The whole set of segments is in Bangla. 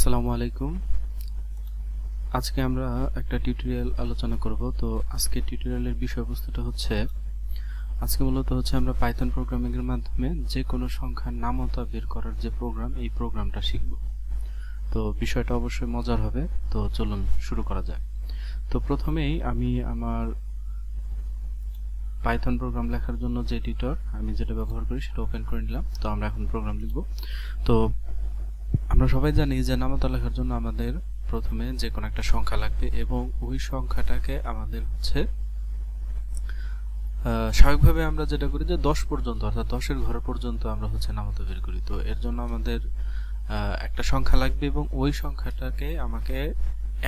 আসসালামু আলাইকুম। আজকে আমরা একটা টিউটোরিয়াল আলোচনা করব। তো আজকে টিউটোরিয়ালের বিষয়বস্তুটা হচ্ছে, আজকে মূলত হচ্ছে আমরা পাইথন প্রোগ্রামিং এর মাধ্যমে যে কোনো সংখ্যার নামতা বের করার যে প্রোগ্রাম এই প্রোগ্রামটা শিখব। তো বিষয়টা অবশ্যই মজার হবে। তো চলুন শুরু করা যাক। তো প্রথমেই আমি আমার পাইথন প্রোগ্রাম লেখার জন্য যে এডিটর আমি যেটা ব্যবহার করি সেটা ওপেন করে নিলাম। তো আমরা এখন প্রোগ্রাম লিখব। তো আমরা সবাই জানি যে নামতা লেখার জন্য আমাদের প্রথমে যে কোনো একটা সংখ্যা লাগবে এবং ওই সংখ্যাটাকে আমাদের হচ্ছে স্বাভাবিকভাবে আমরা যেটা করি যে দশ পর্যন্ত, অর্থাৎ দশের ঘর পর্যন্ত আমরা হচ্ছে নামতা বের করি। তো এর জন্য আমাদের একটা সংখ্যা লাগবে এবং ওই সংখ্যাটাকে আমাকে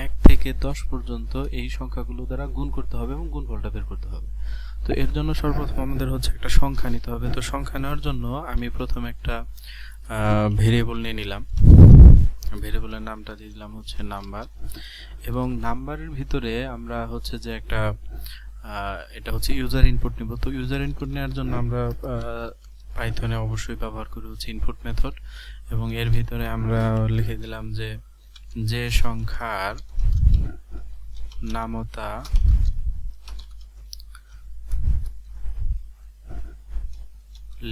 এক থেকে দশ পর্যন্ত এই সংখ্যাগুলো দ্বারা গুণ করতে হবে এবং গুণফলটা বের করতে হবে। তো এর জন্য সর্বপ্রথম আমাদের হচ্ছে একটা সংখ্যা নিতে হবে। তো সংখ্যা নেওয়ার জন্য আমি প্রথমে একটা ভেরিয়েবল নিয়ে নিলাম। ভেরিয়েবলের নামটা দিয়ে দিলাম হচ্ছে নাম্বার এবং নাম্বারের ভিতরে আমরা হচ্ছে যে একটা এটা হচ্ছে ইউজার ইনপুট নিব। তো ইউজার ইনপুট নেওয়ার জন্য আমরা পাইথনে অবশ্যই ব্যবহার করি হচ্ছে ইনপুট মেথড এবং এর ভিতরে আমরা লিখে দিলাম যে যে সংখ্যার নামতা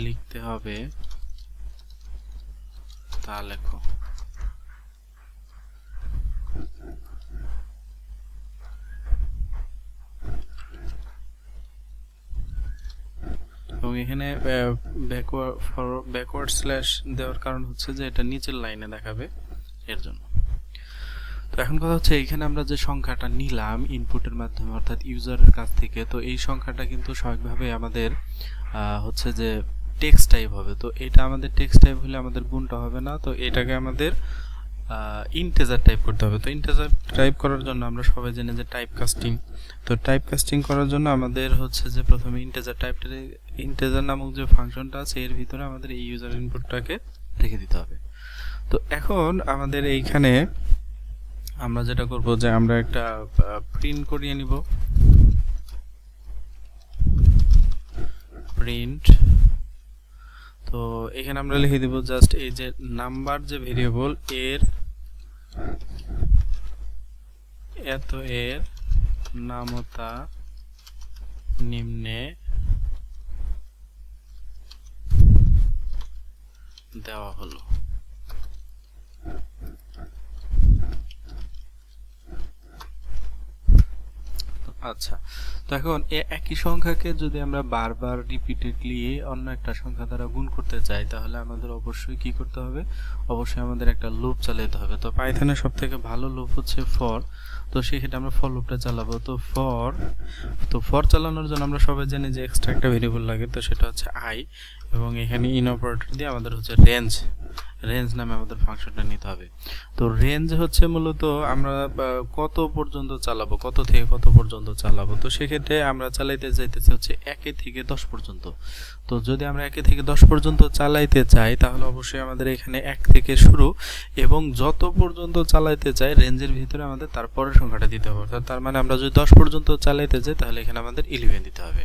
লিখতে হবে তা লেখো। এবং এখানে ব্যাকওয়ার্ড স্ল্যাশ দেওয়ার কারণ হচ্ছে যে এটা নিচের লাইনে দেখাবে এর জন্য। তো এখন কথা হচ্ছে এখানে আমরা যে সংখ্যাটা নিলাম ইনপুটের মাধ্যমে, অর্থাৎ ইউজারের কাছ থেকে, তো এই সংখ্যাটা কিন্তু স্বাভাবিকভাবে আমাদের হচ্ছে যে টেক্সট টাইপ হবে। তো এটা আমাদের টেক্সট টাইপ হলে আমাদের গুণটা হবে না। তো এটাকে আমাদের ইন্টেজার টাইপ করতে হবে। তো ইন্টেজার টাইপ করার জন্য আমরা সবাই জানি যে টাইপ কাস্টিং তো টাইপ কাস্টিং করার জন্য আমাদের হচ্ছে যে প্রথমে ইন্টেজার টাইপটা ইন্টেজার নামক যে ফাংশনটা আছে, এর ভিতরে আমাদের এই ইউজার ইনপুটটাকে রেখে দিতে হবে। তো এখন আমাদের এইখানে আমরা যেটা করব যে আমরা একটা প্রিন্ট করিয়ে নিব। প্রিন্ট এখানে আমরা লিখে দিব জাস্ট এই যে নাম্বার যে ভেরিয়েবল এর এত এর নামতা নিম্নে দেওয়া হলো। আচ্ছা তো এখন একই সংখ্যাকে যদি আমরা বারবার রিপিটেডলি অন্য একটা সংখ্যা দ্বারা গুণ করতে চাই, তাহলে আমাদের অবশ্যই কি করতে হবে? অবশ্যই আমাদের একটা লুপ চালাতে হবে। তো পাইথনের সব থেকে ভালো লুপ হচ্ছে ফর তো সেক্ষেত্রে আমরা ফর লুপটা চালাবো। তো ফর তো ফর চালানোর জন্য আমরা সবাই জানি যে এক্সট্রা একটা ভেরিয়েবল লাগে, তো সেটা হচ্ছে আই এবং এখানে ইন অপারেটর দিয়ে আমাদের হচ্ছে রেঞ্জ রেঞ্জ নামে আমাদের ফাংশনটা নিতে হবে। তো রেঞ্জ হচ্ছে মূলত আমরা কত পর্যন্ত চালাবো, কত থেকে কত পর্যন্ত চালাবো, তো সেক্ষেত্রে আমরা চালাইতে চাইতেছি হচ্ছে একে থেকে দশ পর্যন্ত। তো যদি আমরা একে থেকে দশ পর্যন্ত চালাইতে চাই, তাহলে অবশ্যই আমাদের এখানে এক থেকে শুরু, এবং যত পর্যন্ত চালাইতে চাই, রেঞ্জের ভিতরে আমাদের তারপরের সংখ্যাটা দিতে হবে। অর্থাৎ তার মানে আমরা যদি দশ পর্যন্ত চালাইতে চাই তাহলে এখানে আমাদের ইলেভেন দিতে হবে।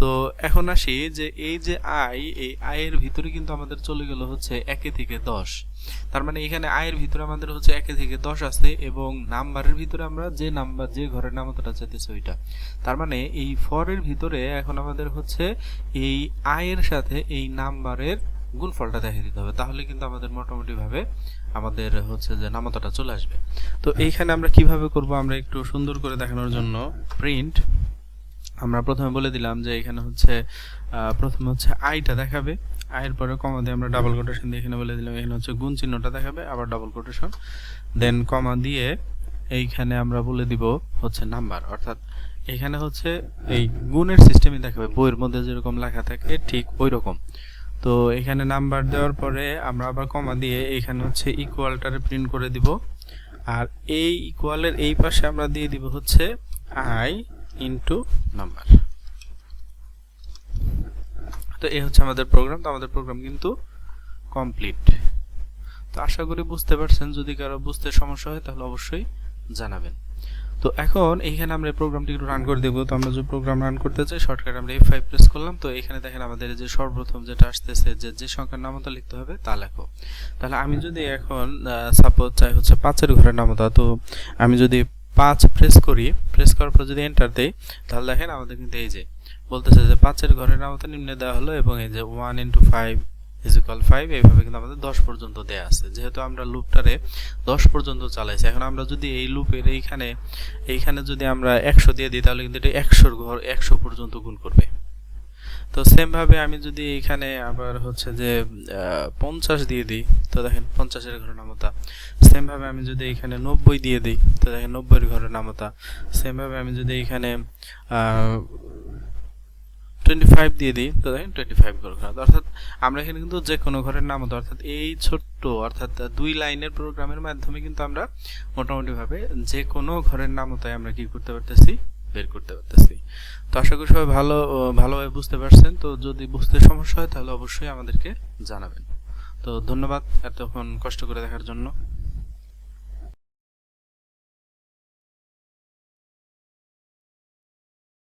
তো এখন আসি যে এই যে আই, এই আয়ের ভিতরে কিন্তু আমাদের চলে গেল হচ্ছে একে থেকে দশ। তার মানে এখানে আয়ের ভিতরে আমাদের হচ্ছে একে থেকে দশ আছে এবং নাম্বারের ভিতরে আমরা যে নাম্বার, যে ঘরের নামতাটা চাইতেছি ওইটা। তার মানে এই ফরের ভিতরে এখন আমাদের হচ্ছে এই আয়ের সাথে এই নাম্বারের গুণফলটা দেখে দিতে হবে। তাহলে কিন্তু আমাদের মোটামুটি ভাবে আমাদের হচ্ছে যে নামতাটা চলে আসবে। তো এইখানে আমরা কীভাবে করব আমরা একটু সুন্দর করে দেখানোর জন্য প্রিন্ট আমরা প্রথমে বলে দিলাম যে এখানে হচ্ছে প্রথমে হচ্ছে আইটা দেখাবে। আয়ের পরে কমা দিয়ে আমরা ডাবল কোটেশন দিয়ে এখানে বলে দিলাম, এখানে হচ্ছে গুণ চিহ্নটা দেখাবে, আবার ডাবল কোটেশন দেন কমা দিয়ে এইখানে আমরা বলে দিব হচ্ছে নাম্বার। অর্থাৎ এখানে হচ্ছে এই গুণের সিস্টেমই দেখাবে, বইয়ের মধ্যে যেরকম লেখা থাকে ঠিক ওই রকম তো এখানে নাম্বার দেওয়ার পরে আমরা আবার কমা দিয়ে এখানে হচ্ছে ইকুয়ালটারে প্রিন্ট করে দিব। আর এই ইকুয়ালের এই পাশে আমরা দিয়ে দিব হচ্ছে আই ইনটু নাম্বার তো এই হচ্ছে আমাদের প্রোগ্রাম তো আমাদের প্রোগ্রাম কিন্তু কমপ্লিট তো আশা করি বুঝতে পারছেন, যদি কারও বুঝতে সমস্যা হয়, তাহলে অবশ্যই জানাবেন। তো এখন এইখানে আমরা প্রোগ্রামটি একটু রান করে দেবো। তো আমরা যে প্রোগ্রাম রান করতে চাই শর্টকাট আমরা এফ ফাইভ প্রেস করলাম। তো এখানে দেখেন আমাদের যে সর্বপ্রথম যেটা আসতেছে, যে যে সংখ্যার নামতা লিখতে হবে, তা লেখো। তাহলে আমি যদি এখন সাপোজ চাই হচ্ছে পাঁচের ঘরের নামতা, তো আমি যদি পাঁচ প্রেস করি প্রেস করার পর যদি এন্টার দেই, তাহলে দেখেন আমাদের কিন্তু এই যে বলতেছে যে পাঁচের ঘরের নামতা নিম্নে দেওয়া হলো এবং এই যে one into five is equal five এইভাবে কিন্তু আমাদের দশ পর্যন্ত দেয়া আছে। যেহেতু আমরা লুপটারে দশ পর্যন্ত চালাইছি, এখন আমরা যদি এই লুপের এইখানে এইখানে যদি আমরা একশো দিয়ে দিই, তাহলে কিন্তু এটা একশোর ঘর, একশো পর্যন্ত গুণ করবে। তো সেম ভাবে আমি যদি এখানে আবার হচ্ছে যে পঞ্চাশ দিয়ে দিই, তো দেখেন পঞ্চাশের ঘরের নামতা। সেম ভাবে আমি যদি এখানে নব্বই দিয়ে দিই, তো দেখেন নব্বইয়ের ঘরের নামতা। সেম ভাবে আমি যদি এখানে টোয়েন্টি ফাইভ দিয়ে দিই, তো দেখেন টোয়েন্টি ফাইভ ঘর। ঘর অর্থাৎ আমরা এখানে কিন্তু যে কোনো ঘরের নাম হতো অর্থাৎ এই ছোট্ট, অর্থাৎ দুই লাইনের প্রোগ্রামের মাধ্যমে কিন্তু আমরা মোটামুটিভাবে যে কোনো ঘরের নামতায় আমরা কি করতে পারতেছি? বের করতে পারতেছি। তো আশা করি সবাই ভালো ভালোভাবে বুঝতে পারছেন। তো যদি বুঝতে সমস্যা হয়, তাহলে অবশ্যই আমাদেরকে জানাবেন। তো ধন্যবাদ এতক্ষণ কষ্ট করে দেখার জন্য।